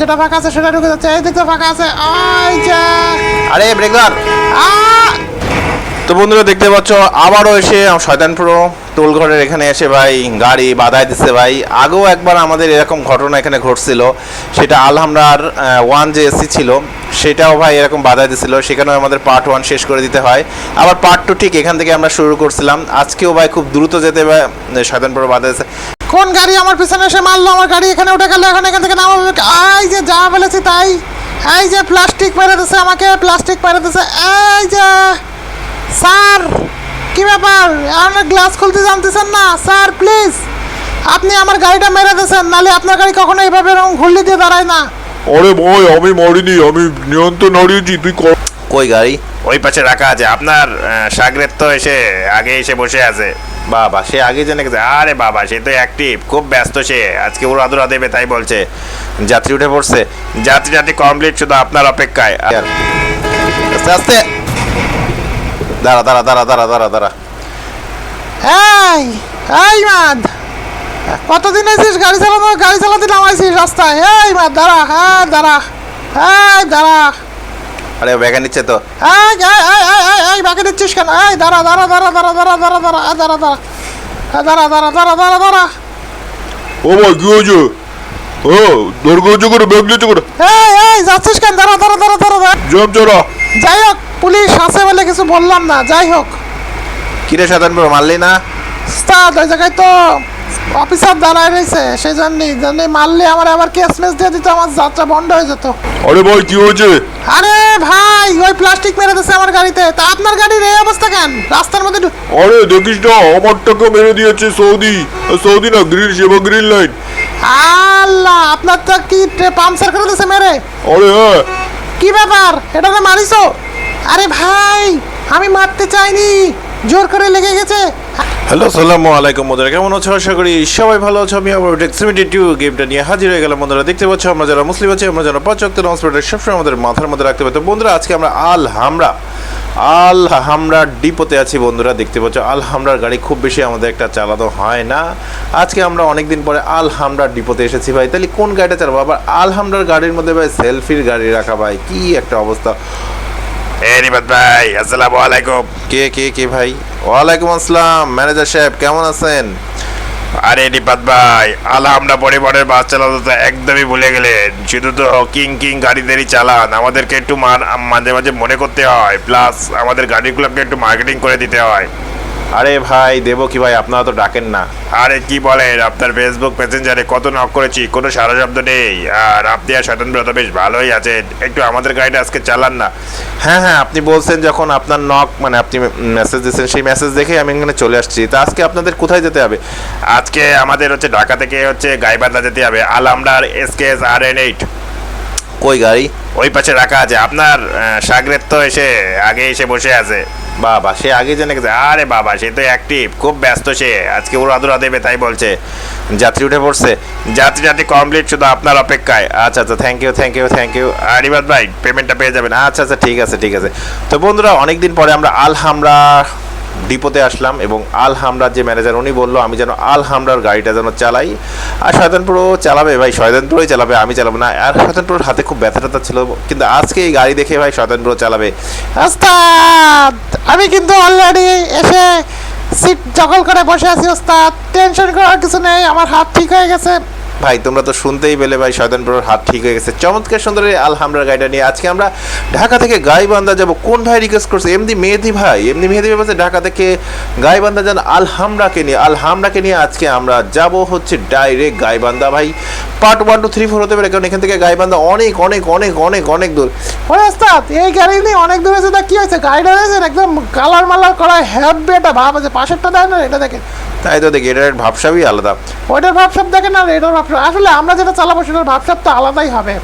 যেটা ফাঁকা আছে সেটা ঢুকে যাচ্ছে। এই দিক তো ফাঁকা আছে। ওই যে। আরে ব্রেকদার আ। তো বন্ধুরা দেখতে পাচ্ছ আবারও এসে শয়তানপুর টোলঘরের এখানে এসে ভাই গাড়ি বাধায় দিচ্ছে ভাই। আগেও একবার আমাদের এরকম ঘটনা এখানে ঘটছিল। সেটা আলহামরার ওয়ান যে এসি ছিল সেটাও ভাই এরকম বাধায় দিছিল। সেখানেও আমাদের পার্ট ওয়ান শেষ করে দিতে হয়। আবার পার্ট টু ঠিক এখান থেকে আমরা শুরু করছিলাম। আজকেও ভাই খুব দ্রুত যেতে ভাই শয়তানপুর বাধা দিচ্ছে কোন গাড়ি আমার পিছনে এসে মারলো? আমার গাড়ি এখানে উঠে গেল, এখন এখান থেকে নামাবে। এই যে যা বলেছি তাই। এই যে প্লাস্টিক মেরে দিছে আমাকে প্লাস্টিক মেরে দিছে। এই যে। স্যার, কি ব্যাপার? আপনার গ্লাস খুলতে জানতেছেন না? স্যার প্লিজ আপনি আমার গাড়িটা মেরে দিয়েছেন নালে আপনার গাড়ি কখনো এইভাবে এরকম ঘুরলি দিয়ে দাঁড়ায় না। আরে ভাই, আমি মরিনি, আমি নিয়ন্ত্রণ হারিয়েছি, তুই কই গাড়ি? ওই পাশে রাখা আছে। আপনার সাগরের তো এসে আগে এসে বসে আছে। বাবা সে আগে জেনে গেছে। আরে বাবা সে তো অ্যাক্টিভ খুব ব্যস্ত সে। আজকে উড়াদুরা দেবে তাই বলছে। যাত্রী উঠে পড়ছে। যাত্রী যাত্রী কমপ্লিট শুধু আপনার অপেক্ষায়। আর আস্তে আস্তে। দাঁড়া দাঁড়া দাঁড়া দাঁড়া দাঁড়া দাঁড়া। এই এই মাদ। কতদিন আছিস গাড়ি চালানো? গাড়ি চালাতে নামাইছিস রাস্তায়। এই মাদ দাঁড়া হ্যাঁ দাঁড়া। হ্যাঁ দাঁড়া। আরে ব্যাগা নিচ্ছে তো এই এই কেন এই দাঁড়া দাঁড়া দাঁড়া দাঁড়া দাঁড়া দাঁড়া দাঁড়া দাঁড়া দাঁড়া দাঁড়া দাঁড়া দাঁড়া দাঁড়া দাঁড়া ও ভাই কি হয়েছে ও হচ্ছে করে ব্যাগ নিয়েছে করে এই এই যাচ্ছিস কেন দাঁড়া দাঁড়া দাঁড়া দাঁড়া জ্যাম চড়া যাই হোক পুলিশ আছে বলে কিছু বললাম না যাই হোক কিরে সাধারণ মারলি না স্টার্ট ওই জায়গায় তো অফিসার দাঁড়ায় রয়েছে সেই জন্যই জন্যই মারলে আমার আবার কেস মেস দিয়ে দিত আমার যাত্রা বন্ধ হয়ে যেত। আরে ভাই কি হয়েছে? আরে ভাই ওই প্লাস্টিক মেরে দিচ্ছে আমার গাড়িতে তা আপনার গাড়ির এই অবস্থা কেন? রাস্তার মধ্যে ঢু- আরে দেখিস না আমার টাকা মেরে দিয়েছে সৌদি সৌদি না গ্রিন সেবা গ্রিন লাইন। আল্লাহ আপনার তো কি পাম্পসার করে দিচ্ছে মেরে? আরে হ্যাঁ। কি ব্যাপার? এটা না মারিছো? আরে ভাই আমি মারতে চাইনি। জোর করে লেগে গেছে। হ্যালো সালামু আলাইকুম বন্ধুরা, কেমন আছো? আশা করি সবাই ভালো আছো। আমি আবার এক্সিমিটি টু গেমটা নিয়ে হাজির হয়ে গেলাম। বন্ধুরা, দেখতে পাচ্ছ, আমরা যারা মুসলিম আছি, আমরা যারা পাঁচ অক্ট নামাজ পড়ে, সবসময় আমাদের মাথার মধ্যে রাখতে পারি তো বন্ধুরা, আজকে আমরা আল হামরা আল হামরা ডিপোতে আছি বন্ধুরা, দেখতে পাচ্ছ, আল হামরার গাড়ি খুব বেশি আমাদের একটা চালানো হয় না। আজকে আমরা অনেকদিন পরে আল হামরার ডিপোতে এসেছি ভাই। তাহলে কোন গাড়িটা চালাবো? আবার আল হামরার গাড়ির মধ্যে ভাই সেলফির গাড়ি রাখা ভাই, কি একটা অবস্থা। এ রিবাদ ভাই আসসালামু আলাইকুম। কে কে কে ভাই? ওয়ালাইকুম আসসালাম ম্যানেজার সাহেব কেমন আছেন? আরে নিপাত ভাই আলা আমরা পরিবারের বাস চালাতে তো একদমই ভুলে গেলেন। শুধু তো কিং কিং গাড়িদেরই চালান আমাদেরকে একটু মাঝে মাঝে মনে করতে হয়। প্লাস আমাদের গাড়িগুলোকে একটু মার্কেটিং করে দিতে হয়। আরে ভাই দেবো কি ভাই? আপনারা তো ডাকেন না। আরে কি বলেন আপনার ফেসবুক মেসেঞ্জারে কত নক করেছি কোনো সারা শব্দ নেই। আর আপনি আর স্বতন্ত্র তো বেশ ভালোই আছেন। একটু আমাদের গাড়িটা আজকে চালান না। হ্যাঁ হ্যাঁ আপনি বলছেন যখন আপনার নক মানে আপনি মেসেজ দিয়েছেন সেই মেসেজ দেখে আমি এখানে চলে আসছি। তা আজকে আপনাদের কোথায় যেতে হবে? আজকে আমাদের হচ্ছে ঢাকা থেকে হচ্ছে গাইবান্ধা যেতে হবে আলামডার এসকেএস আর এন এইট কই গাড়ি? ওই পাশে রাখা আছে। আপনার সাগরের তো এসে আগে এসে বসে আছে। বাবা, সে আগে জেনে গেছে। আরে বাবা, সে তো অ্যাক্টিভ খুব ব্যস্ত সে। আজকে উড়াদুরা দেবে, তাই বলছে। যাত্রী উঠে পড়ছে। যাত্রী যাত্রী কমপ্লিট শুধু আপনার অপেক্ষায়। আচ্ছা আচ্ছা thank you thank you thank you আর রিবাদ ভাই পেমেন্টটা পেয়ে যাবেন। আচ্ছা আচ্ছা ঠিক আছে ঠিক আছে। তো বন্ধুরা, অনেকদিন পরে আমরা আল হামরা ডিপোতে আসলাম এবং আল হামরার যে ম্যানেজার, উনি বলল, আমি যেন আল হামরার গাড়িটা যেন চালাই। আর শয়তানপুরও চালাবে, ভাই, শয়তানপুরই চালাবে, আমি চালাবো না। আর শয়তানপুরের হাতে খুব ব্যথা ট্যাথা ছিল, কিন্তু আজকে এই গাড়ি দেখে, ভাই, শয়তানপুরও চালাবে। আমি কিন্তু অলরেডি এসে সিট জগল করে বসে আছি, ওস্তাদ। টেনশন করার কিছু নেই, আমার হাত ঠিক হয়ে গেছে। ভাই, তোমরা তো শুনতেই পেলে ভাই শয়তানপুরের হাত ঠিক হয়ে গেছে। চমৎকার সুন্দর এই আলহামরার গাড়িটা নিয়ে আজকে আমরা ঢাকা থেকে গাইবান্ধা যাব। কোন ভাই রিকোয়েস্ট করছে? এমনি মেহেদি ভাই, এমনি মেহেদি ভাই বলছে ঢাকা থেকে গাইবান্ধা যান আলহামরাকে নিয়ে। আলহামরাকে নিয়ে আজকে আমরা যাব হচ্ছে ডাইরেক্ট গাইবান্ধা ভাই। Part one two three four হতে পারে, কারণ এখান থেকে গাইবান্ধা অনেক অনেক অনেক অনেক অনেক দূর। ওরে ওস্তাদ, এই গাড়ি নিয়ে অনেক দূর আছে তা কি হয়েছে? গাড়িটা রয়েছে একদম কালার মালার করা হ্যাপি একটা ভাব আছে, পাশেরটা দেয় না, এটা দেখেন। তাই তো দেখি, এটার ভাবসাবই আলাদা। ওইটার ভাবসাব দেখেন আর এটার ভাবসাব। আসলে আমরা যেটা চালাবো সেটার ভাবসাব তো আলাদাই হবে।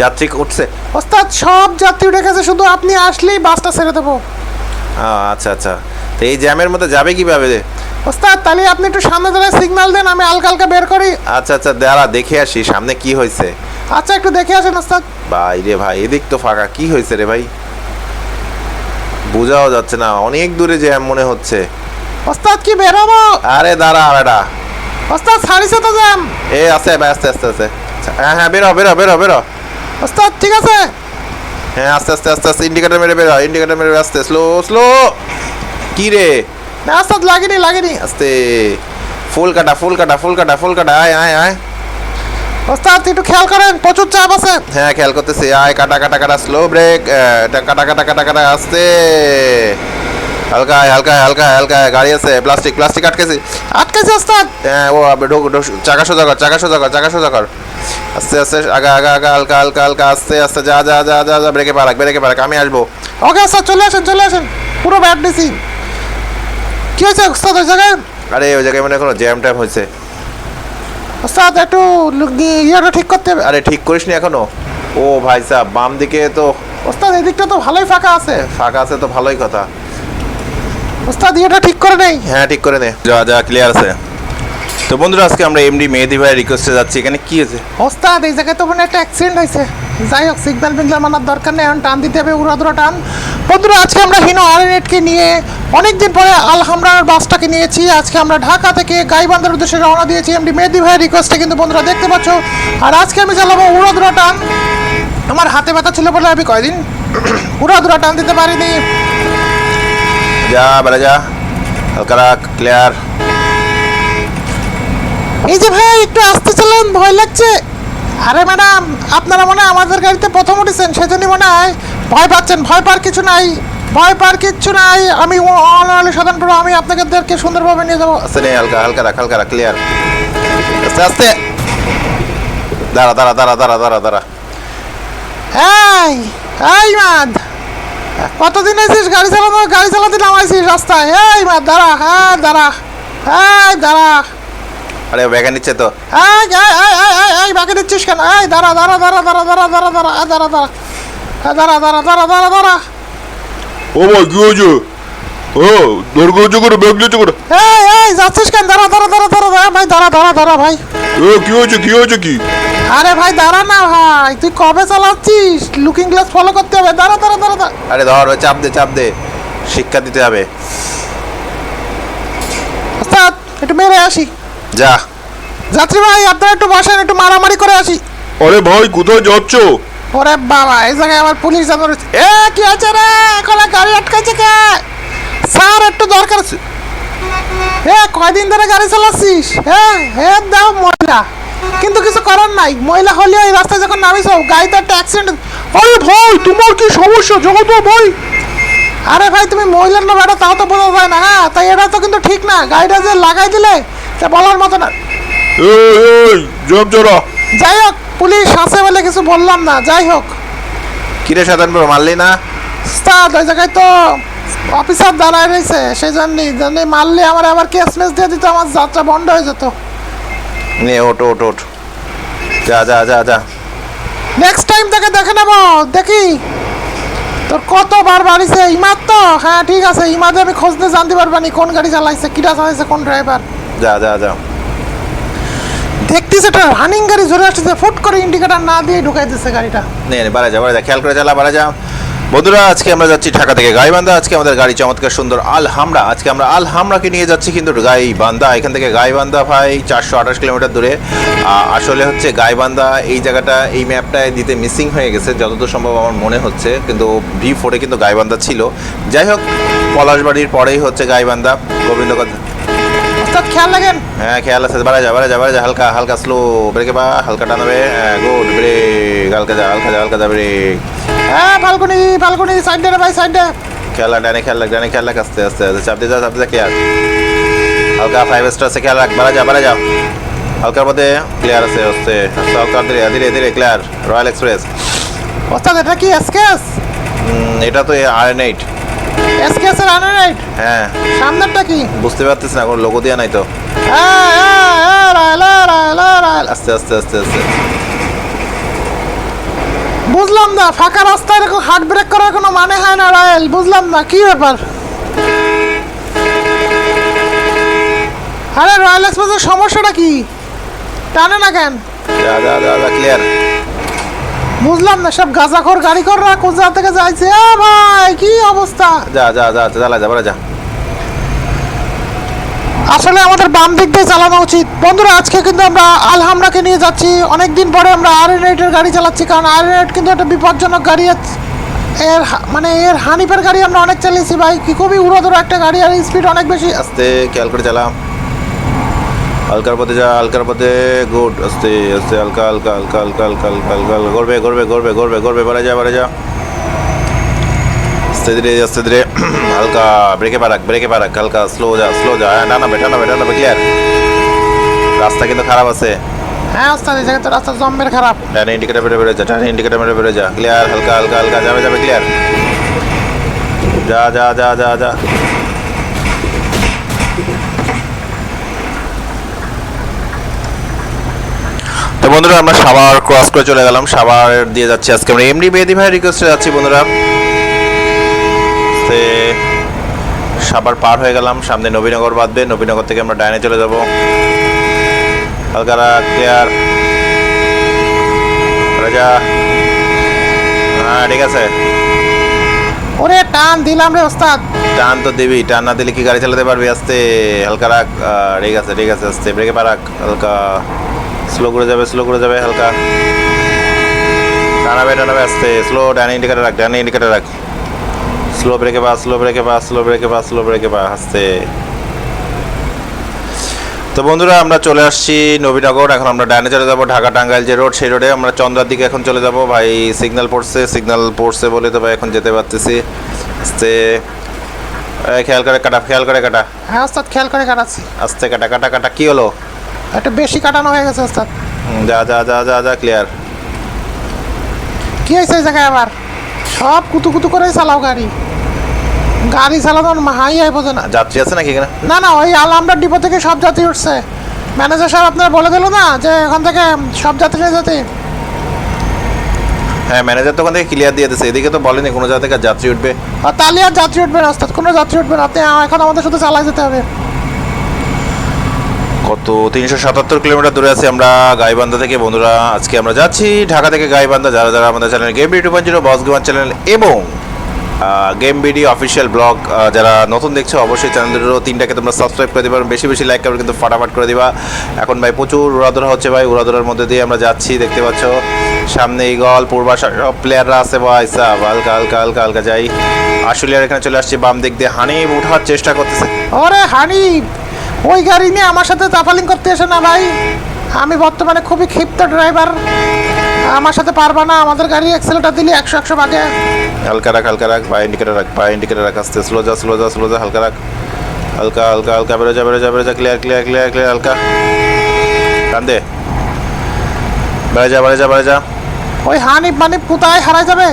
যাত্রী উঠছে। ওস্তাদ সব যাত্রী উঠে গেছে শুধু আপনি আসলেই বাসটা ছেড়ে দেবো। আচ্ছা আচ্ছা। তো এই জ্যামের মধ্যে যাবে কীভাবে? ওস্তাদ তাহলে আপনি একটু সামনে দাঁড়ায় সিগন্যাল দেন আমি হালকা হালকা বের করি। আচ্ছা আচ্ছা দাঁড়া দেখে আসি সামনে কি হয়েছে। আচ্ছা একটু দেখে আসেন ওস্তাদ। ভাই রে ভাই এদিক তো ফাঁকা কি হয়েছে রে ভাই? বোঝাও যাচ্ছে না অনেক দূরে জ্যাম মনে হচ্ছে। ওস্তাদ কি বেরোবো? আরে দাঁড়া বেটা ওস্তাদ ছাড়িছে তো জ্যাম। এ আছে ভাই আস্তে আস্তে আস্তে হ্যাঁ হ্যাঁ বেরো বেরো বেরো বেরো। ওস্তাদ ঠিক আছে? হ্যাঁ আস্তে আস্তে আস্তে আস্তে ইন্ডিকেটার মেরে বেরো ইন্ডিকেটার মেরে আস্তে স্লো স্লো কি রে? না ওস্তাদ লাগেনি লাগেনি। আস্তে ফুল কাটা ফুল কাটা ফুল কাটা ফুল কাটা আয় আয় আয়। ওস্তাদ একটু খেয়াল করেন প্রচুর চাপ আছে। হ্যাঁ খেয়াল করতেছি আয় কাটা কাটা কাটা স্লো ব্রেক এটা কাটা কাটা কাটা কাটা আস্তে। হালকা আয়, হালকা আয়, হালকা হালকা গাড়ি আছে প্লাস্টিক প্লাস্টিক আটকেছি। আটকেছে ওস্তাদ। হ্যাঁ ও ঢোক চাকা সোজা কর চাকা সোজা কর চাকা সোজা কর। আস্তে আস্তে আগা আগা আগা হালকা হালকা হালকা আস্তে আস্তে যা যা যা যা যা ব্রেকে পারাক ব্রেকে পারাক আমি আসব। ওকে ওস্তাদ চলে আসেন চলে আসেন। পুরো ব্যাট দিছি কি হয়েছে ওস্তাদ ওই জায়গায়? আরে ওই জায়গায় মানে এখনও জ্যাম ট্যাম হয়েছে। ওস্তাদ একটু ইয়েটা ঠিক করতে হবে। আরে ঠিক করিস নি এখনও? ও ভাই সাহ বাম দিকে তো ওস্তাদ এদিকটা তো ভালোই ফাঁকা আছে। ফাঁকা আছে তো ভালোই কথা। ওস্তাদ ইয়েটা ঠিক করে নেই। হ্যাঁ ঠিক করে নে। যা যা ক্লিয়ার আছে। তো বন্ধুরা আজকে আমরা এমডি মেহেদি ভাই রিকোয়েস্টে যাচ্ছি। এখানে কি আছে ওস্তাদ এই জায়গায় তো মনে একটা অ্যাক্সিডেন্ট হয়েছে। যাই হোক সিগন্যাল মিগন্যাল মানার দরকার নেই এখন টান দিতে হবে উড়াদুরা টান। বন্ধুরা আজকে আমরা হিনো আরএনএটকে নিয়ে অনেকদিন পরে আলহামরার বাসটাকে নিয়েছি। আজকে আমরা ঢাকা থেকে গাইবান্ধার উদ্দেশ্যে রওনা দিয়েছি এমডি মেহেদি ভাইয়ের রিকোয়েস্টে কিন্তু বন্ধুরা দেখতে পাচ্ছ আর আজকে আমি চালাবো উড়াদুরা টান। আমার হাতে ব্যথা ছিল বলে আমি কয়দিন উড়াদুরা টান দিতে পারিনি। যা বেড়ে যা। হালকা রাখ ক্লিয়ার এই যে ভাই একটু আসতে চালান ভয় লাগছে। আরে ম্যাডাম আপনারা মনে হয় আমাদের গাড়িতে প্রথম উঠেছেন সেজন্য মনে হয় ভয় পাচ্ছেন ভয় পাওয়ার কিছু নাই ভয় পাওয়ার কিচ্ছু নাই। আমি অনালী সাধারণ প্রভু আমি আপনাদেরকে সুন্দরভাবে নিয়ে যাব। আস্তে নে হালকা হালকা রাখ হালকা রাখ ক্লিয়ার আস্তে আস্তে। দাঁড়া দাঁড়া দাঁড়া দাঁড়া দাঁড়া দাঁড়া। এই এই মাদ কতদিন আছিস গাড়ি চালানো গাড়ি চালাতে নামাইছিস রাস্তায় এই মাদ দাঁড়া হ্যাঁ দাঁড়া হ্যাঁ দাঁড়া আরে ব্যাগে নিচ্ছে তো এই এই এই এই এই এই বাকি দিচ্ছিস কেন এই দাঁড়া দাঁড়া দাঁড়া দাঁড়া দাঁড়া দাঁড়া দাঁড়া এই দাঁড়া দাঁড়া এই দাঁড়া দাঁড়া দাঁড়া দাঁড়া দাঁড়া ও ভাই কি হয়েছে ও দর্গ হচ্ছে করে ব্যাগ নিচ্ছে করে এই এই যাচ্ছিস কেন দাঁড়া দাঁড়া দাঁড়া দাঁড়া দাঁড়া ভাই দাঁড়া দাঁড়া দাঁড়া ভাই এ কি হয়েছে কি হয়েছে কি আরে ভাই দাঁড়া না ভাই। তুই কবে চালাচ্ছিস? লুকিং গ্লাস ফলো করতে হবে। দাঁড়া দাঁড়া দাঁড়া দাঁড়া। আরে ধর ওই চাপ দে চাপ দে। শিক্ষা দিতে হবে। ওস্তাদ একটু মেরে আসি। যা। যাত্রী ভাই আপনারা একটু বসেন একটু মারামারি করে আসি। আরে ভাই কোথায় যাচ্ছ? ওরে বাবা এই জায়গায় আমার পুলিশ জানো এ কি আছে রে? এখন গাড়ি আটকাইছে কে? স্যার একটু দরকার আছে। এ কয়দিন ধরে গাড়ি চালাচ্ছিস? হ্যাঁ হে দাও মহিলা কিন্তু কিছু করার নাই। মহিলা হলেও এই রাস্তায় যখন নামিস গাড়িতে একটা অ্যাক্সিডেন্ট আরে ভাই তোমার কি সমস্যা? জগত ভাই। আরে ভাই তুমি মহিলার না বেটা তাও তো বোঝা যায় না হ্যাঁ? তাই এটা তো কিন্তু ঠিক না। গাড়িটা যে লাগাই দিলে তা বলার মতো না। যাই হোক পুলিশ আছে বলে কিছু বললাম না যাই হোক। কিরে সাধারণ মারলি না? স্টার্ট ওই জায়গায় তো অফিসার দাঁড়ায় রয়েছে সেই জন্যই জন্যই মারলে আমার আবার কেস মেস দিয়ে দিত আমার যাত্রা বন্ধ হয়ে যেত। নে ওট ওট ওট যা যা যা যা। নেক্সট টাইম তাকে দেখে নেব দেখি। তোর কতবার বাড়িছে ইমাদ তো? হ্যাঁ ঠিক আছে ইমাদে আমি খোঁজ নিয়ে জানতে পারবানি কোন গাড়ি চালাইছে কিটা চালাইছে কোন ড্রাইভার যা যা যা। দেখতিস একটা রানিং গাড়ি জোরে আসতেছে ফুট করে ইন্ডিকেটার না দিয়ে ঢুকাই দিচ্ছে গাড়িটা। নে নে বাড়া যা বাড়া যা খেয়াল করে চালা বাড়া যা। বন্ধুরা, আজকে আমরা যাচ্ছি ঢাকা থেকে গাইবান্ধা। আজকে আমাদের গাড়ি চমৎকার সুন্দর আল হামরা। আজকে আমরা আল হামরাকে নিয়ে যাচ্ছি কিন্তু গাইবান্ধা। এখান থেকে গাইবান্ধা ভাই চারশো আঠাশ কিলোমিটার দূরে। আসলে হচ্ছে গাইবান্ধা এই জায়গাটা, এই ম্যাপটায় দিতে মিসিং হয়ে গেছে, যতদূর সম্ভব আমার মনে হচ্ছে। কিন্তু ভি ফোরে কিন্তু গাইবান্ধা ছিল। যাই হোক, পলাশবাড়ির পরেই হচ্ছে গাইবান্ধা। গোবিন্দগঞ্জ খেয়াল লাগেন হ্যাঁ খেয়াল আছে বাড়া যা বাড়া যা বাড়া যা হালকা হালকা স্লো ব্রেকে বা হালকা টানাবে গুড ব্রেক হালকা যা হালকা যা হালকা যা ব্রেক হ্যাঁ ফাল্গুনি ফাল্গুনি সাইডে রে ভাই সাইডে খেলা ডানে খেয়াল রাখ ডানে খেয়াল রাখ আস্তে আস্তে আস্তে চাপ দিয়ে যা চাপ দিয়ে যা ক্লিয়ার হালকা ফাইভ স্টার আছে খেয়াল রাখ বাড়া যা বাড়া যা। হালকার মধ্যে ক্লিয়ার আছে আস্তে আস্তে হালকা ধীরে ধীরে ধীরে ক্লিয়ার রয়্যাল এক্সপ্রেস ওস্তাদ এটা কি এসকেস এটা তো আর এইট এর আনার রাইট হ্যাঁ। সামনেরটা কি? বুঝতে পারতিস না কোনো লোগো নাই তো। হ্যাঁ হ্যাঁ হ্যাঁ আস্তে আস্তে আস্তে আস্তে। বুঝলাম না ফাঁকা রাস্তায় এরকম হার্ট ব্রেক করার কোনো মানে হয় না রায়েল বুঝলাম না কি ব্যাপার? আরে রয়্যাল এক্সপ্রেসের সমস্যাটা কি? টানে না কেন? যা যা ক্লিয়ার বুঝলাম না সব গাঁজাখোর গাড়ি কররা কোন জায়গা থেকে যাইছে? এ ভাই কি অবস্থা? যা যা যা চালা যা বাড়া যা। আসলে আমাদের বাম দিক দিয়ে চালানো উচিত। বন্ধুরা আজকে কিন্তু আমরা আলহামরাকে নিয়ে যাচ্ছি। অনেক দিন পরে আমরা আর এর গাড়ি চালাচ্ছি কারণ আর কিন্তু একটা বিপজ্জনক গাড়ি আছে। এর মানে এর হানিফের গাড়ি আমরা অনেক চালিয়েছি ভাই। কি খুবই উড়োধরো একটা গাড়ি আর স্পিড অনেক বেশি। আস্তে খেয়াল করে চালাম হালকার পথে যা হালকার পথে গুড আস্তে আস্তে হালকা হালকা হালকা হালকা হালকা হালকা হালকা হালকা গড়বে গড়বে গড়বে গড়বে গড়বে বাড়ে যা বাড়ে যা আস্তে ধীরে আস্তে ধীরে হালকা ব্রেকে পারাক ব্রেকে পারাক হালকা স্লো যা স্লো যা হ্যাঁ টানা বেটা না বেটা না ক্লিয়ার রাস্তা কিন্তু খারাপ আছে হ্যাঁ ওস্তাদ এই জায়গাতে রাস্তা জম্মের খারাপ ডানে ইন্ডিকেটার মেরে বেরো যা ডানে ইন্ডিকেটার মেরে বেরো যা ক্লিয়ার হালকা হালকা হালকা যাবে যাবে ক্লিয়ার যা যা যা যা যা তো বন্ধুরা আমরা সাভার ক্রস করে চলে গেলাম। সাভার দিয়ে যাচ্ছি আজকে। আমরা এমডি বেদি ভাই রিকোয়েস্টে যাচ্ছি বন্ধুরা। তে সাভার পার হয়ে গেলাম। সামনে নবীনগর বাঁধবে। নবীনগর থেকে আমরা ডাইনে চলে যাব। হালকারা ক্লিয়ার রাজা। হ্যাঁ ঠিক আছে। ওরে টান দিলাম রে ওস্তাদ। টান তো দিবি। টান না দিলে কি গাড়ি চালাতে পারবি? আস্তে হালকা রাখ। ঠিক আছে ঠিক আছে আস্তে। ব্রেকে পা রাখ। হালকা। স্লো করে যাবে স্লো করে যাবে হালকা। টানাবে টানাবে আস্তে। স্লো ডান ইন্ডিকেটার রাখ ডান ইন্ডিকেটার রাখ। স্লো ব্রেকে বা স্লো ব্রেকে বা স্লো ব্রেকে বা স্লো ব্রেকে বা আস্তে। তো বন্ধুরা আমরা চলে আসছি নবীনগর। এখন আমরা ডাইনে চলে যাব ঢাকা টাঙ্গাইল যে রোড সেই রোডে আমরা চন্দ্রার দিকে এখন চলে যাব। ভাই সিগন্যাল পড়ছে সিগন্যাল পড়ছে বলে তো ভাই এখন যেতে পারতেছি। আস্তে। খেয়াল করে কাটা খেয়াল করে কাটা। হ্যাঁ ওস্তাদ খেয়াল করে কাটাচ্ছি। আস্তে কাটা কাটা কাটা কি হলো? একটু বেশি কাটানো হয়ে গেছে ওস্তাদ। যা যা যা যা যা ক্লিয়ার কি হয়েছে এই জায়গায় আবার? সব কুতু কুতু করেই চালাও গাড়ি। গাড়ি চালানো হাই হাই বোঝে না। যাত্রী আছে নাকি এখানে? না না ওই আলহামরা ডিপো থেকে সব যাত্রী উঠছে। ম্যানেজার সাহেব আপনারা বলে দিল না যে এখান থেকে সব যাত্রীরা যাতে? হ্যাঁ ম্যানেজার তো ওখান থেকে ক্লিয়ার দিয়ে দিচ্ছে এদিকে তো বলেনি কোনো জায়গা থেকে যাত্রী উঠবে। আর তাহলে আর যাত্রী উঠবে না কোনো যাত্রী উঠবে না। আপনি এখন আমাদের সাথে চালাই যেতে হবে। কত? তিনশো সাতাত্তর কিলোমিটার দূরে আছি আমরা গাইবান্ধা থেকে। বন্ধুরা, আজকে আমরা যাচ্ছি ঢাকা থেকে গাইবান্ধা। যারা যারা আমাদের channel game BD two zero boss gamer channel এবং গেম বিডি অফিসিয়াল ব্লগ যারা নতুন দেখছ, অবশ্যই চ্যানেল দুটো তিনটাকে তোমরা সাবস্ক্রাইব করে দিবা বেশি বেশি লাইক করবে কিন্তু ফাটাফাট করে দিবা। এখন ভাই প্রচুর উড়াদোড়া হচ্ছে ভাই। উড়াদোড়ার মধ্যে দিয়ে আমরা যাচ্ছি, দেখতে পাচ্ছ। সামনে ইগল পূর্বাশা সব প্লেয়াররা আছে ভাই। সাব, হালকা হালকা হালকা হালকা যাই। আসলে আর এখানে চলে আসছি বাম দিক দিয়ে। হানিফ উঠার চেষ্টা করতেছে। ওরে হানি ওই গাড়ি নিয়ে আমার সাথে তাফালিং করতে এসে না ভাই। আমি বর্তমানে খুবই ক্ষিপ্ত ড্রাইভার। আমার সাথে পারবা না আমাদের গাড়ি অ্যাক্সেলেটার দিলে একশো একশো ভাগে। হালকা রাখ হালকা রাখ বা ইন্ডিকেটার রাখ বা ইন্ডিকেটার রাখ আস্তে স্লো যা স্লো যা স্লো যা হালকা রাখ। হালকা হালকা হালকা বেরো যা বেরো যা বেরো যা ক্লিয়ার ক্লিয়ার ক্লিয়ার ক্লিয়ার হালকা। কান্দে বেড়ে যা বেড়ে যা বেড়ে যা। ওই হানিফ মানিফ কোথায়? হারাই যাবে?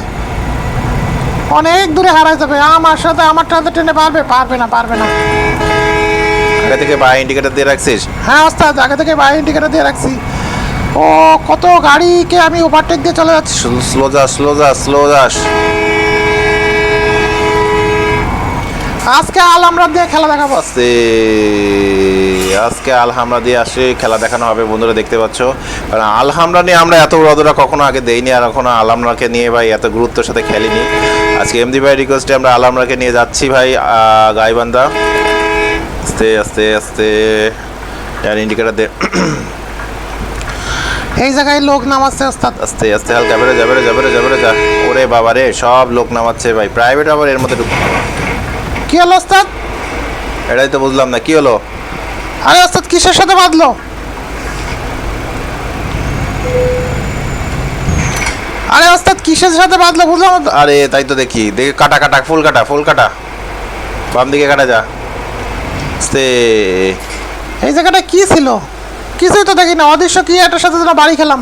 অনেক দূরে হারাই যাবে। আমার সাথে আমার সাথে ট্রেনে পারবে পারবে না পারবে না। আগে থেকে বা ইন্ডিকেটার দিয়ে রাখছিস? হ্যাঁ ওস্তাদ আগে থেকে বাইরে ইন্ডিকেটার দিয়ে রাখছি। ও কত গাড়িকে আমি ওভারটেক দিয়ে চলে যাচ্ছি। স্লো যা স্লো যা স্লো যাস। আজকে আল আমরা দিয়ে খেলা দেখাবো। আস্তে আজকে আলহামরা দিয়ে আসে খেলা দেখানো হবে বন্ধুরা দেখতে পাচ্ছ। কারণ আলহামরা নিয়ে আমরা এত রদরা কখনো আগে দেইনি আর কখনো আলহামরাকে নিয়ে ভাই এত গুরুত্বের সাথে খেলিনি। আজকে এমডি ভাই রিকোয়েস্টে আমরা আলহামরাকে নিয়ে যাচ্ছি ভাই গাইবান্ধা। আস্তে আস্তে আস্তে। ডান ইন্ডিকেটার দে। এই জায়গায় লোক নামাচ্ছে ওস্তাদ আস্তে আস্তে হালকা। বেরো যা বেরো যা যা ওরে বাবা রে সব লোক নামাচ্ছে ভাই। প্রাইভেট আবার এর মধ্যে কি হলো ওস্তাদ? এটাই তো বুঝলাম না কি হলো? আরে ওস্তাদ কিসের সাথে বাঁধলো? আরে ওস্তাদ কিসের সাথে বাঁধলো? বুঝলাম আরে তাই তো দেখি। দেখি কাটা কাটা ফুল কাটা ফুল কাটা। বাম দিকে কাটা যা। আস্তে এই জায়গাটা কি ছিল? কিছুই তো দেখি না অদৃশ্য কি এটার সাথে তোরা বাড়ি খেলাম?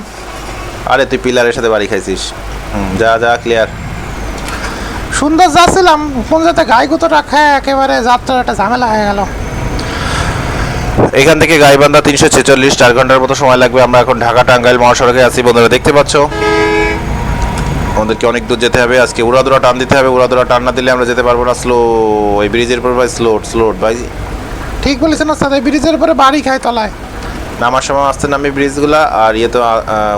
আরে তুই পিলারের সাথে বাড়ি খাইছিস। যা যা ক্লিয়ার সুন্দর যাচ্ছিলাম। কোন যাতে গায়ে গুতো রাখা একেবারে যাত্রার একটা ঝামেলা হয়ে গেল। এখান থেকে গাইবান্ধা তিনশো ছেচল্লিশ চার ঘণ্টার মতো সময় লাগবে। আমরা এখন ঢাকা টাঙ্গাইল মহাসড়কে আছি। বন্ধুরা দেখতে পাচ্ছ? আমাদেরকে অনেক দূর যেতে হবে। আজকে উড়াদুরা টান দিতে হবে। উড়াদুরা টান না দিলে আমরা যেতে পারব না। স্লো ওই ব্রিজের পর ভাই স্লোট স্লোট ভাই। ঠিক বলেছেন ওস্তাদ এই ব্রিজের উপরে বাড়ি খায় তলায়। নামার সময় আস্তে নামি ব্রিজগুলা আর ইয়ে তো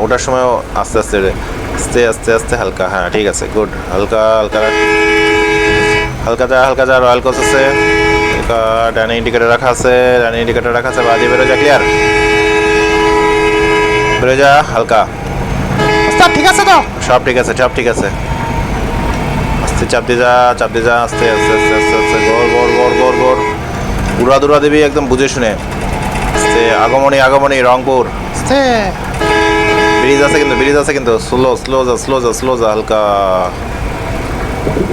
ওঠার সময়ও আস্তে আস্তে আস্তে আস্তে আস্তে হালকা। হ্যাঁ ঠিক আছে গুড। হালকা হালকা হালকা যা হালকা যা রয়্যাল কোচ আছে। ডানে ইন্ডিকেটর রাখা আছে ডানে ইন্ডিকেটর রাখা আছে বাজে বেরো যা ক্লিয়ার বেরো যা হালকা। ওস্তাদ ঠিক আছে তো? সব ঠিক আছে সব ঠিক আছে। আস্তে চাপ দিয়ে যা চাপ দিয়ে যা আস্তে আস্তে আস্তে আস্তে আস্তে গোর গোর গোর গোর গোর উড়া দুরা দেবী একদম বুঝে শুনে। আগমনী আগমনী রংপুর। ব্রিজ আছে কিন্তু ব্রিজ আছে কিন্তু। স্লো স্লো যা স্লো যা স্লো যা হালকা।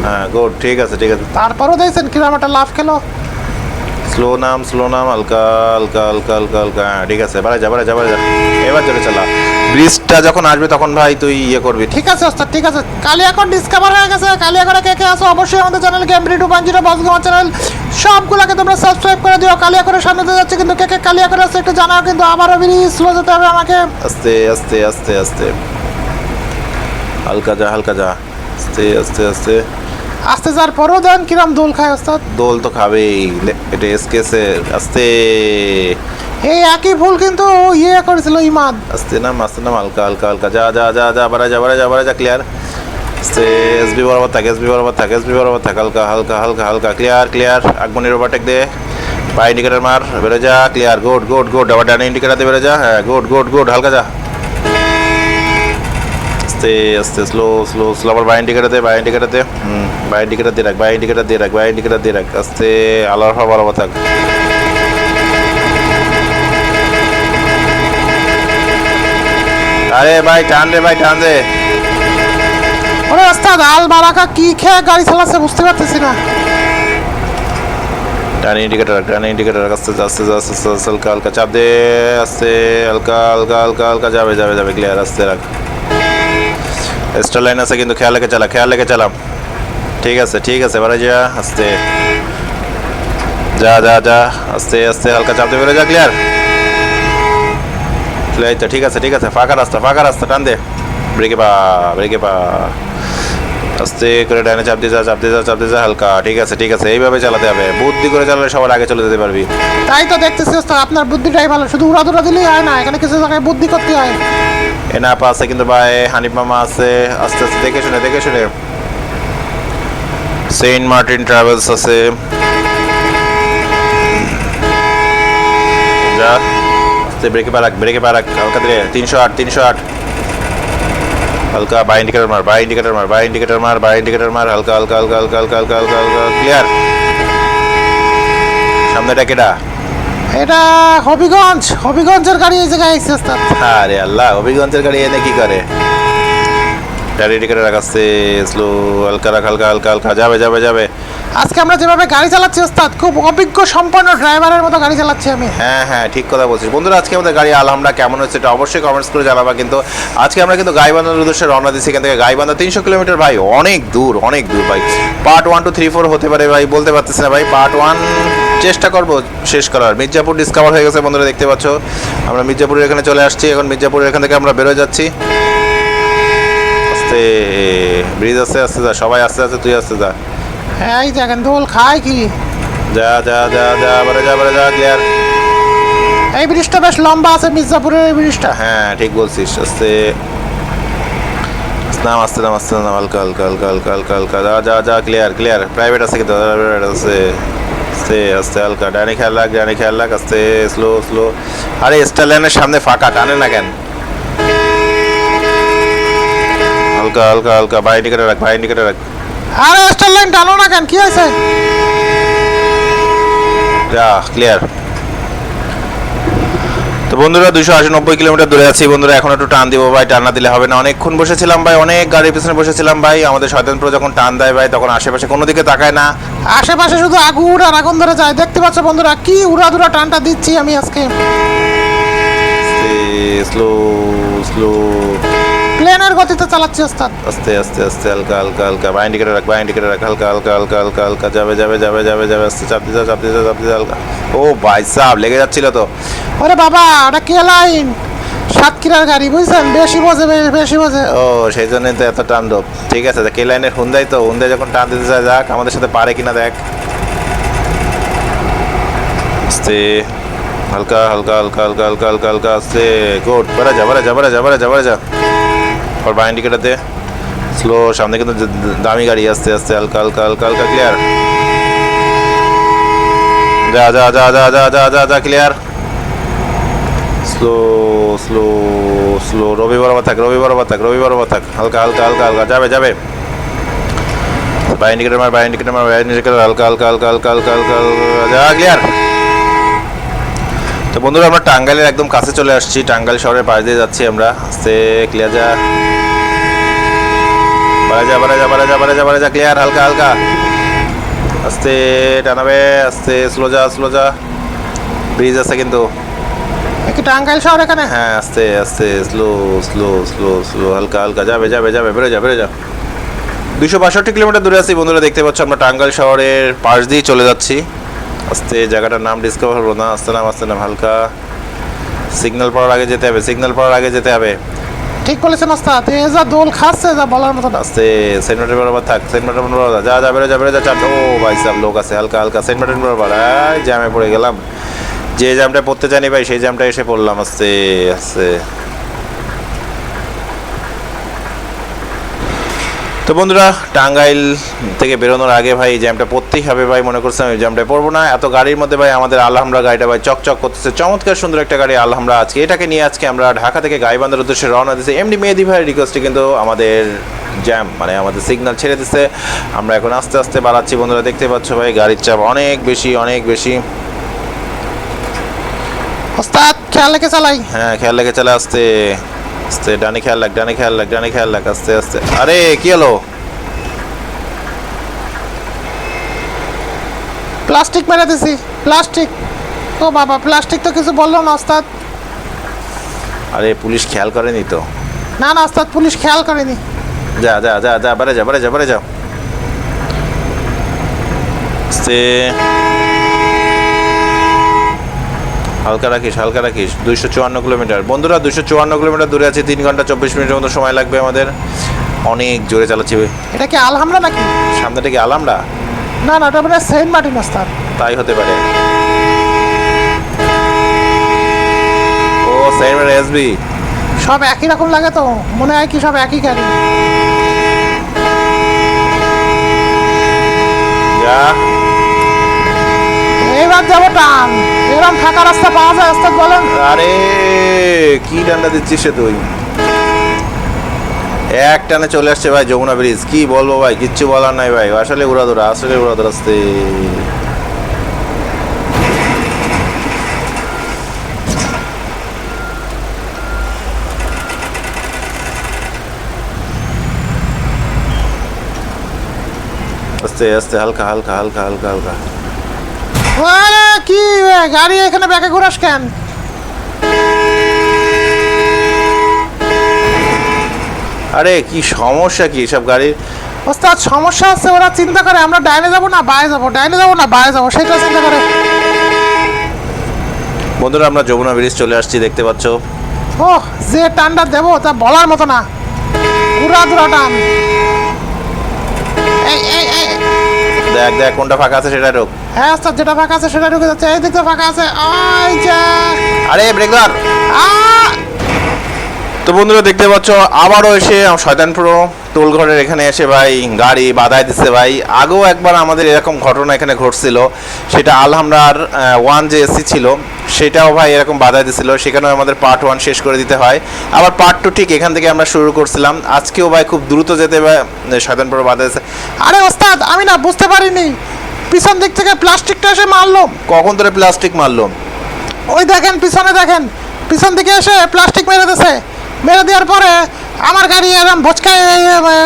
হ্যাঁ গুড ঠিক আছে ঠিক আছে। তারপরও দেখছেন কিরম একটা লাভ খেলো। স্লো নাম স্লো নাম হালকা হালকা হালকা হালকা হালকা হ্যাঁ ঠিক আছে বাড়া যা বাড়া যা বাড়া যা। এবার জোরে চালা ব্রিজটা যখন আসবে তখন ভাই তুই ইয়ে করবি। ঠিক আছে ওস্তাদ ঠিক আছে। কালিয়াকর ডিসকভার হয়ে গেছে। কালিয়াকরে কে কে আছো। অবশ্যই আমাদের চ্যানেল গেম টু পাঁচ জিরো বসগমা চ্যানেল সবগুলোকে তোমরা সাবস্ক্রাইব করে দিও। কালিয়াকরের সামনে দিয়ে যাচ্ছে কিন্তু কে কে কালিয়াকরে আছে একটু জানাও। কিন্তু আবারও বেরিয়ে স্লো যেতে হবে আমাকে। আস্তে আস্তে আস্তে আস্তে। হালকা যা হালকা যা। আস্তে আস্তে আস্তে। আস্তে যাওয়ার পরেও দেন কিরম দোল খায় ওস্তাদ? দোল তো খাবেই। এটা এসকেসের আস্তে। এই একই ভুল কিন্তু ইয়ে করেছিল, ইমাদ। আস্তে নাম আস্তে নাম, হালকা হালকা হালকা। যা যা যা যা, বাড়া যা বাড়া যা বাড়া, যা ক্লিয়ার আস্তে, এসবি বরাবর থাক, এসবি বরাবর থাক, এসবি বরাবর থাক। হালকা হালকা হালকা হালকা। ক্লিয়ার ক্লিয়ার আগমনির ওভারটেক দে। বা ইন্ডিকেটার মার, বেরো যা ক্লিয়ার গুড গুড গুড আবার ডানে ইন্ডিকেটার দিয়ে যা। হ্যাঁ গুড গুড গুড হালকা যা। আস্তে আস্তে স্লো স্লো স্লো আবার বাই ইন্ডিকেটার দে বাই ইন্ডিকেটার দে। বাই ইন্ডিকেটার দিয়ে রাখ বাই ইন্ডিকেটার দিয়ে রাখ বাই ইন্ডিকেটার দিয়ে রাখ। আস্তে, আলোর হওয়া বরাবর থাক। আরে ভাই টান রে ভাই টান দে। ওরে ওস্তাদ আল বারাকা কি খেয়ে গাড়ি চালাচ্ছে বুঝতে পারতেছি না। ডান ইন্ডিকেটর ডান ইন্ডিকেটর আস্তে আস্তে আস্তে আস্তে হালকা হালকা চাপ দে আস্তে হালকা হালকা হালকা হালকা যাবে যাবে যাবে ক্লিয়ার আস্তে রাখ। এক্সট্রা লাইন আছে কিন্তু খেয়াল রেখে চালা খেয়াল রেখে চালাম। ঠিক আছে ঠিক আছে এবারে যা আস্তে। যা যা যা আস্তে আস্তে হালকা চাপ দে বেরো যা ক্লিয়ার তো ঠিক আছে ঠিক আছে। ফাঁকা রাস্তা ফাঁকা রাস্তা টান দে। ব্রেকে পা ব্রেকে পা। আস্তে করে ডাইনে চাপ দিয়ে যা চাপ দিয়ে যা চাপ দিয়ে যা হালকা। ঠিক আছে ঠিক আছে এইভাবে চালাতে হবে। বুদ্ধি করে চালালে সবার আগে চলে যেতে পারবি। তাই তো দেখতেছি ওস্তাদ আপনার বুদ্ধিটাই ভালো। শুধু উড়াদুরা দিলেই হয় না এখানে কিছু জায়গায় বুদ্ধি করতে হয়। এনাপা আছে কিন্তু ভাই হানিফ মামা আছে। আস্তে আস্তে দেখে শুনে দেখে শুনে। সেন্ট মার্টিন ট্রাভেলস আছে। যা। আস্তে ব্রেকে পারাক ব্রেকে পারাক হালকা দিলে তিনশো আট তিনশো আট। হালকা বাই ইন্ডিকেটার মার বাই ইন্ডিকেটার মার বাই ইন্ডিকেটার মার বাই ইন্ডিকেটার মার হালকা হালকা হালকা হালকা হালকা হালকা হালকা হালকা ক্লিয়ার সামনেটা কেটা এটা হবিগঞ্জ হবিগঞ্জের গাড়ি এই জায়গায় এসেছে আরে আল্লাহ অভিগঞ্জের গাড়ি এনে কি করে? রেডি করে রাখাচ্ছে স্লো হালকা রাখ হালকা হালকা হালকা যাবে যাবে যাবে। আজকে আমরা যেভাবে গাড়ি চালাচ্ছি, ওস্তাদ, খুব অভিজ্ঞ, সম্পন্ন ড্রাইভারের মতো গাড়ি চালাচ্ছি আমি। হ্যাঁ হ্যাঁ ঠিক কথা বলছিস। বন্ধুরা, আজকে আমাদের গাড়ি আলহামরা কেমন হচ্ছে এটা অবশ্যই কমেন্টস করে জানাবা কিন্তু আজকে আমরা কিন্তু গাইবান্ধার উদ্দেশ্যে রওনা দিচ্ছি এখান থেকে। গাইবান্ধা তিনশো কিলোমিটার, ভাই, অনেক দূর অনেক দূর, ভাই। Part one two three four হতে পারে, ভাই, বলতে পারতেছি না, ভাই। পার্ট ওয়ান চেষ্টা করব শেষ করার। মির্জাপুর ডিসকভার হয়ে গেছে, বন্ধুরা, দেখতে পাচ্ছ। আমরা মির্জাপুরের এখানে চলে আসছি, এখন মির্জাপুরের এখান থেকে আমরা বেরোয় যাচ্ছি। ব্রিজ আস্তে আস্তে যা, সবাই আস্তে আস্তে, তুই আস্তে যা। এই দেখেন দোল খায় কি? যা যা যা যা বারে যা বারে যা ক্লিয়ার। এই ব্রিজটা বেশ লম্বা আছে মির্জাপুরের এই ব্রিজটা। হ্যাঁ ঠিক বলছিস আস্তে। নাম আস্তে নাম আস্তে নাম হালকা হালকা হালকা হালকা হালকা হালকা। যা যা যা ক্লিয়ার ক্লিয়ার। প্রাইভেট আছে কিন্তু প্রাইভেট আছে। আস্তে আস্তে হালকা। ডানে খেয়াল রাখ ডানে খেয়াল রাখ আস্তে স্লো স্লো আরে স্টার লাইনের সামনে ফাঁকা টানে না কেন? হালকা হালকা হালকা বাই ইন্ডিকেটার রাখ বাই ইন্ডিকেটার রাখ। আরে স্টার লাইন টানো না কেন? কি হয়েছে? যা ক্লিয়ার তো বন্ধুরা দুশো আশি নব্বই কিলোমিটার দূরে আছি। বন্ধুরা এখন একটু টান দিব ভাই টান না দিলে হবে না। অনেকক্ষণ বসেছিলাম ভাই অনেক গাড়ির পিছনে বসেছিলাম ভাই। আমাদের শয়তান প্রো যখন টান দেয় ভাই তখন আশেপাশে কোনো দিকে তাকায় না। আশেপাশে শুধু আগুন আর আগুন ধরে যায়। দেখতে পাচ্ছ বন্ধুরা কি উড়াদুরা টানটা দিচ্ছি আমি আজকে। স্লো স্লো প্লেনের গতিতে চালাচ্ছি ওস্তাদ আস্তে আস্তে আস্তে হালকা হালকা হালকা বাই ইন্ডিকেটার রাখ বাই ইন্ডিকেটার রাখ হালকা হালকা হালকা হালকা হালকা যাবে যাবে যাবে যাবে যাবে আস্তে চাপ দিতে চাপ দিতে চাপ দিতে হালকা ও ভাই সাহ লেগে যাচ্ছিল তো ওরে বাবা ওটা কে লাইন সাতক্ষীরার গাড়ি বুঝছেন বেশি বোঝে বে- বেশি বোঝে ও সেই জন্যই তো এত টান ডোপ ঠিক আছে কে লাইনের হুন্দাই তো হুন্দাই যখন টান দিতে চায় যাক আমাদের সাথে পারে কিনা দেখ আস্তে হালকা হালকা হালকা হালকা হালকা হালকা হালকা আস্তে গুড বারে যা বারে যা বারে যা বারে যা বারে যা আর বাই ইন্ডিকেটার দে স্লো সামনে কিন্তু দ- দ- দামি গাড়ি আস্তে আস্তে হালকা হালকা হালকা হালকা ক্লিয়ার যা যা যা যা যা যা যা যা clear slow slow slow Rabi বরাবর থাক রবি বরাবর থাক রবি বরাবর থাক হালকা হালকা হালকা হালকা যাবে যাবে বাই ইন্ডিকেটার মার বাই ইন্ডিকেটার মার বাই ইন্ডিকেটার হালকা হালকা হালকা হালকা হালকা হালকা হালকা যা ক্লিয়ার তো বন্ধুরা আমরা টাঙ্গাইলের একদম কাছে চলে আসছি। টাঙ্গাইল শহরের পাশ দিয়ে যাচ্ছি আমরা। আস্তে ক্লিয়ার যা। বাড়া যা বাড়া যা বাড়া যা বাড়া যা বাড়া যা ক্লিয়ার হালকা হালকা। আস্তে টানাবে আস্তে স্লো যা স্লো যা। ব্রিজ আছে কিন্তু। কি টাঙ্গাইল শহর এখানে? হ্যাঁ আস্তে আস্তে স্লো স্লো স্লো স্লো হালকা হালকা। যাবে যাবে যাবে বেরো যা বেরো যা। দুশো বাষট্টি কিলোমিটার দূরে আছি বন্ধুরা দেখতে পাচ্ছ আমরা টাঙ্গাইল শহরের পাশ দিয়ে চলে যাচ্ছি। আস্তে জায়গাটার নাম ডিসকভার হলো না। আস্তে নাম আস্তে নাম হালকা। সিগন্যাল পড়ার আগে যেতে হবে সিগন্যাল পড়ার আগে যেতে হবে। ঠিক বলেছেন ওস্তাদ এ যা দোল খাচ্ছে যা বলার মতো আস্তে সেন্ট মার্টিন বরাবর থাক সেন্ট মার্টিন বরাবর যা যা বেরো যা বেরো যা চার ও ভাই সাহেব লোক আছে হালকা হালকা সেন্ট মার্টিন বরাবর। জ্যামে পড়ে গেলাম। যে জ্যামটা পড়তে জানি ভাই সেই জ্যামটা এসে পড়লাম আস্তে আস্তে। তো বন্ধুরা টাঙ্গাইল থেকে বেরোনোর আগে ভাই জ্যামটা পড়তেই হবে ভাই মনে করছিলাম এই জ্যামটা পড়ব না। এত গাড়ির মধ্যে ভাই আমাদের আলহামরা গাড়িটা ভাই চকচক করতেছে। চমৎকার সুন্দর একটা গাড়ি আলহামরা আজকে। এটাকে নিয়ে আজকে আমরা ঢাকা থেকে গাইবান্ধার উদ্দেশ্যে রওনা দিচ্ছি এমনি মেহেদি ভাইয়ের রিকোয়েস্টে কিন্তু আমাদের জ্যাম মানে আমাদের সিগনাল ছেড়ে দিচ্ছে আমরা এখন আস্তে আস্তে বাড়াচ্ছি। বন্ধুরা দেখতে পাচ্ছ ভাই গাড়ির চাপ অনেক বেশি অনেক বেশি। ওস্তাদ খেয়াল রেখে চালাই। হ্যাঁ খেয়াল রেখে চালা আসতে। আস্তে ডানে খেয়াল রাখ ডানে খেয়াল রাখ ডানে খেয়াল রাখ আস্তে আস্তে। আরে কি হলো? প্লাস্টিক মেরে দিছি প্লাস্টিক। ও বাবা প্লাস্টিক তো কিছু বলল না ওস্তাদ। আরে পুলিশ খেয়াল করেনি তো? না না ওস্তাদ পুলিশ খেয়াল করেনি। যা যা যা যা বারে যা বারে যা বারে যাও আস্তে। হালকা রাখিস হালকা রাখিস। দুইশো চুয়ান্ন কিলোমিটার। বন্ধুরা দুইশো চুয়ান্ন কিলোমিটার দূরে আছে তিন ঘণ্টা চব্বিশ মিনিটের মতো সময় লাগবে আমাদের। অনেক জোরে চালাচ্ছি। এটা কি আলহামরা নাকি? সামনেটা কি আলহামরা? না না ওটা মানে সেন্ট মার্টিন ওস্তাদ তাই হতে পারে। ও সেভেন এসবি সব একই রকম লাগে তো মনে হয় কি সব একই গাড়ি। যা যাব এরকম ফাঁকা রাস্তা পাওয়া যায় ওস্তাদ বলেন। আরে, কি ডান্ডা দিচ্ছিস সে তুই? এক টানে চলে আসছে ভাই যমুনা ব্রিজ। কি বলব ভাই, কিচ্ছু বলার নাই ভাই। আসলে উড়াদুরা, আসলে আসতে আস্তে আস্তে, হালকা হালকা হালকা হালকা হালকা। আরে কি গাড়ি এখানে ব্যাকে ঘুরাস কেন? আরে কি সমস্যা কি সব গাড়ির? ওস্তাদ সমস্যা আছে ওরা চিন্তা করে আমরা ডাইনে যাব না বায়ে যাব? ডাইনে যাব না বায়ে যাব? সেটা চিন্তা করে। বন্ধুরা আমরা যমুনা ব্রিজ চলে আসছি দেখতে পাচ্ছ? ও যে টানটা দেবো তা বলার মতো না। পুরা দুরা টান। দেখ দেখ কোনটা ফাঁকা আছে সেটা ঢোক। হ্যাঁ ওস্তাদ যেটা ফাঁকা আছে সেটা ঢুকে যাচ্ছে। এই দিকটা ফাঁকা আছে। আরে ব্রেক ধর। আ তো বন্ধুরা দেখতে পাচ্ছ, আবারও এসে শয়তানপুরো টোলঘরের এখানে এসে ভাই গাড়ি বাধায় দিচ্ছে ভাই। আগেও একবার আমাদের এরকম ঘটনা এখানে ঘটছিল, সেটা আলহামরার ওয়ান যে এসি ছিল, সেটাও ভাই এরকম বাধায় দিছিল, সেখানেও আমাদের পার্ট ওয়ান শেষ করে দিতে হয়। আবার পার্ট টু ঠিক এখান থেকে আমরা শুরু করছিলাম। আজকেও ভাই খুব দ্রুত যেতে শয়তানপুরো বাধা দিচ্ছে আরে ওস্তাদ, আমি না বুঝতে পারিনি। পিছন দিক থেকে প্লাস্টিকটা এসে মারলো। কখন ধরে প্লাস্টিক মারলো? ওই দেখেন, পিছনে দেখেন। পিছন দিকে এসে প্লাস্টিক মেরে দিয়েছে মেরে দেওয়ার পরে আমার গাড়ি এরকম ভচকায়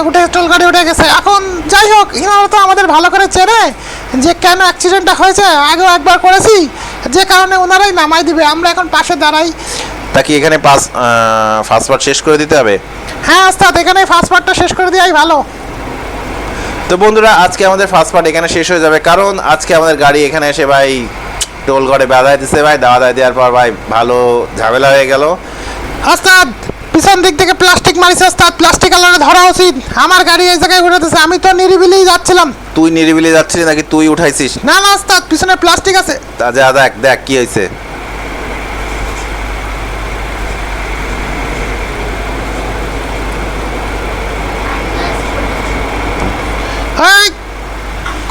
উঠে টোল গাড়ি উঠে গেছে। এখন যাই হোক ইনারা তো আমাদের ভালো করে চেনে যে কেন অ্যাক্সিডেন্টটা হয়েছে। আগেও একবার করেছি যে কারণে ওনারাই নামাই দিবে। আমরা এখন পাশে দাঁড়াই। তা কি এখানে পাস ফার্স্ট পার্ট শেষ করে দিতে হবে? হ্যাঁ ওস্তাদ এখানে ফার্স্ট পার্টটা শেষ করে দেওয়াই ভালো। তো বন্ধুরা আজকে আমাদের ফার্স্ট পার্ট এখানে শেষ হয়ে যাবে। কারণ আজকে আমাদের গাড়ি এখানে এসে ভাই টোল ঘরে বাধায় দিচ্ছে ভাই। দাওয়া দায় দেওয়ার পর ভাই ভালো ঝামেলা হয়ে গেল। ওস্তাদ পিছন দিক থেকে প্লাস্টিক মারিছে ওস্তাদ প্লাস্টিক আলাদা ধরা উচিত। আমার গাড়ি এই জায়গায় দিচ্ছে আমি তো নিরিবিলিই যাচ্ছিলাম। তুই নিরিবিলি যাচ্ছিস নাকি তুই উঠাইছিস? না না ওস্তাদ পিছনে প্লাস্টিক আছে। তা যা দেখ দেখ কি হয়েছে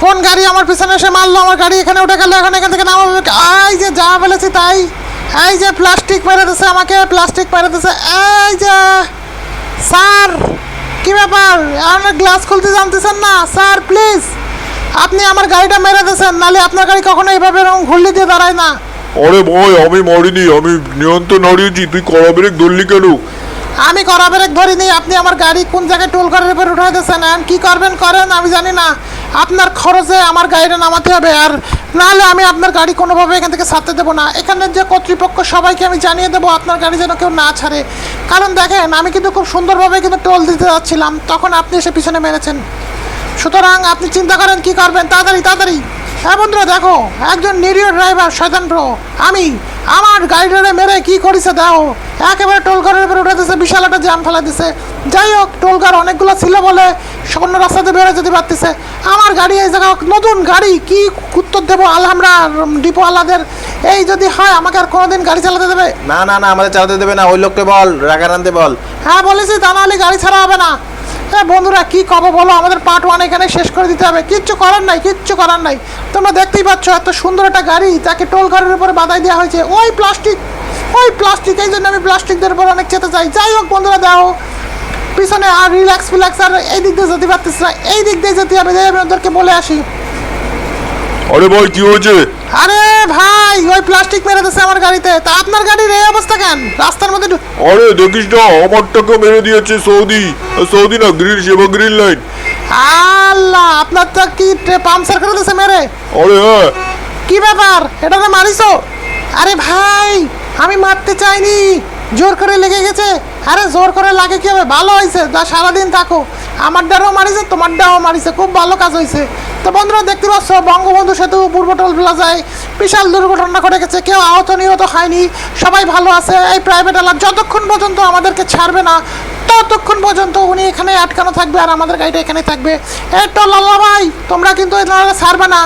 কোন গাড়ি আমার পিছনে এসে মারলো? আমার গাড়ি এখানে উঠে গেল এখন এখান থেকে নামাবো। এই যে যা বলেছি তাই। এই যে প্লাস্টিক মেরে দিছে আমাকে প্লাস্টিক মেরে দিছে। এই যে স্যার কি ব্যাপার? আপনার গ্লাস খুলতে জানতেছেন না? স্যার প্লিজ আপনি আমার গাড়িটা মেরে দিয়েছেন নালে আপনার গাড়ি কখনো এইভাবে এরকম ঘুরলি দিয়ে দাঁড়ায় না। আরে ভাই আমি মরিনি আমি নিয়ন্ত্রণ হারিয়েছি। তুই কড়া ব্রেক ধরলি কেন? আমি করা ব্রেক ধরিনি আপনি আমার গাড়ি কোন জায়গায় টোল করার উপর উঠাই দিয়েছেন? কি করবেন করেন আমি জানি না। আপনার খরচে আমার গাড়িটা নামাতে হবে আর নাহলে আমি আপনার গাড়ি কোনোভাবে এখান থেকে ছাড়তে দেবো না। এখানের যে কর্তৃপক্ষ সবাইকে আমি জানিয়ে দেবো আপনার গাড়ি যেন কেউ না ছাড়ে। কারণ দেখেন, আমি কিন্তু খুব সুন্দরভাবে কিন্তু টোল দিতে যাচ্ছিলাম, তখন আপনি এসে পিছনে মেরেছেন। সুতরাং আপনি চিন্তা করেন কি করবেন? তাড়াতাড়ি তাড়াতাড়ি। হ্যাঁ বন্ধুরা, দেখো, একজন নিরীহ ড্রাইভার, শয়তান প্রো, আমি। আমার গাড়িটারে মেরে কি করেছে দাও? একেবারে টোলঘরের উপরে উঠে দিছে বিশাল একটা জ্যাম ফেলা দিছে। যাই হোক টোলঘর অনেকগুলো ছিল বলে অন্য রাস্তাতে বেরো যেতে পারতেছে। আমার গাড়ি এই জায়গা নতুন গাড়ি কি উত্তর দেবো আলহামরা ডিপো আলাদের? এই যদি হয় আমাকে আর কোনোদিন গাড়ি চালাতে দেবে? না না না আমাদের চালাতে দেবে না ওই লোককে বল রাগার আনতে বল। হ্যাঁ বলেছি তা নাহলে গাড়ি ছাড়া হবে না। হ্যাঁ বন্ধুরা, কি কব বলো? আমাদের পার্ট ওয়ান এখানে শেষ করে দিতে হবে। কিচ্ছু করার নাই, কিচ্ছু করার নাই। তোমরা দেখতেই পাচ্ছ এত সুন্দর একটা গাড়ি তাকে টোল ঘরের উপরে বাধাই দেওয়া হয়েছে। ওই প্লাস্টিক ওই প্লাস্টিক এই জন্য আমি প্লাস্টিকদের উপর অনেক চেতে চাই। যাই হোক, বন্ধুরা, দেখো। পিছনে আর রিল্যাক্স ফিল্যাক্স আর এই দিক দিয়ে যেতে পারতেছি না। এই দিক দিয়ে যেতে হবে, যাই আমি ওদেরকে বলে আসি। আরে ভাই কি হয়েছে? আরে ভাই ওই প্লাস্টিক মেরে দিচ্ছে আমার গাড়িতে। তা আপনার গাড়ির এই অবস্থা কেন? রাস্তার মধ্যে ঢু- আরে দেখিস না আমারটাকে মেরে দিয়েছে সৌদি। সৌদি না গ্রিন সেবা গ্রিন লাইন। আল্লাহ আপনার তো কি পাম্পসার করে দিচ্ছে মেরে? আরে হ্যাঁ। কি ব্যাপার? এটা তো মারিছো? আরে ভাই আমি মারতে চাইনি। জোর করে লেগে গেছে। আরে জোর করে লাগে কি হবে? ভালো হয়েছে তা সারাদিন থাকো। আমার ডারও মারিছে তোমার ডাও মারিছে। খুব ভালো কাজ হয়েছে তো বন্ধুরা দেখতে পাচ্ছ বঙ্গবন্ধু সেতু পূর্বটল প্লাজায় বিশাল দুর্ঘটনা ঘটে গেছে। কেউ আহত নিহত হয়নি। সবাই ভালো আছে। এই প্রাইভেট আলাপ যতক্ষণ পর্যন্ত আমাদেরকে ছাড়বে না ততক্ষণ পর্যন্ত উনি এখানে আটকানো থাকবে আর আমাদের গাড়িটা এখানে থাকবে। এ তো লাল্লা ভাই তোমরা কিন্তু এনারা ছাড়বে না।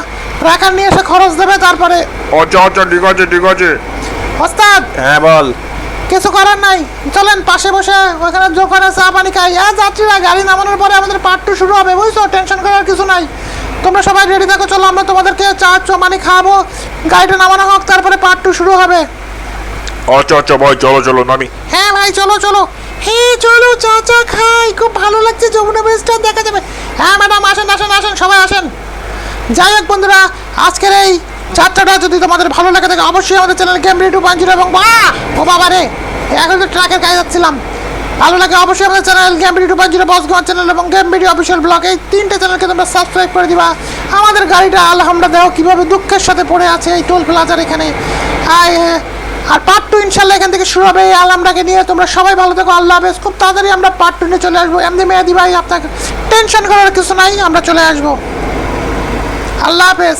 রাখার নিয়ে এসে খরচ দেবে তারপরে। আচ্ছা আচ্ছা ঠিক আছে ঠিক আছে। ওস্তাদ! হ্যাঁ বল। কিছু করার নাই। চলেন পাশে বসে ওখানে দোকানে চা পানি খাই। হ্যাঁ যাত্রীরা গাড়ি নামানোর পরে আমাদের পার্ট টু শুরু হবে। বুঝছ? টেনশন করার কিছু নাই। তোমরা সবাই রেডি থাকো চলো আমরা তোমাদেরকে চা চমানি খাওয়াবো। গাড়িটা নামানো হোক তারপরে পার্ট টু শুরু হবে। আচ্ছা আচ্ছা ভাই চলো চলো নামি। হ্যাঁ ভাই চলো চলো। হে চলো চা চা খাই। খুব ভালো লাগছে যমুনা ব্রিজটা দেখা যাবে। হ্যাঁ ম্যাডাম আসেন আসেন আসেন সবাই আসেন। যাই হোক বন্ধুরা আজকের এই যাত্রাটা যদি তোমাদের ভালো লাগে থাকে অবশ্যই আমাদের চ্যানেল গেম রেডি পাঁচ জিরো এবং বাহ ও বাবা রে এখন তো ট্রাকের কাজে যাচ্ছিলাম। ভালো লাগে অবশ্যই আমাদের channel game video two zero boss gamer channel এবং গেম ভিডিও অফিসিয়াল ব্লগ এই তিনটে চ্যানেলকে তোমরা সাবস্ক্রাইব করে দিবা। আমাদের গাড়িটা আলহামরা দেখো কীভাবে দুঃখের সাথে পড়ে আছে এই টোল প্লাজার এখানে। আর পার্ট টু ইনশাল্লাহ এখান থেকে শুরু হবে এই আলহামরাকে নিয়ে। তোমরা সবাই ভালো থেকো, আল্লাহ হাফেজ। খুব তাড়াতাড়ি আমরা পার্ট টু নিয়ে চলে আসব। এমনি মেয়াদি ভাই, আপনাকে টেনশন করার কিছু নাই, আমরা চলে আসব। আল্লাহ হাফেজ।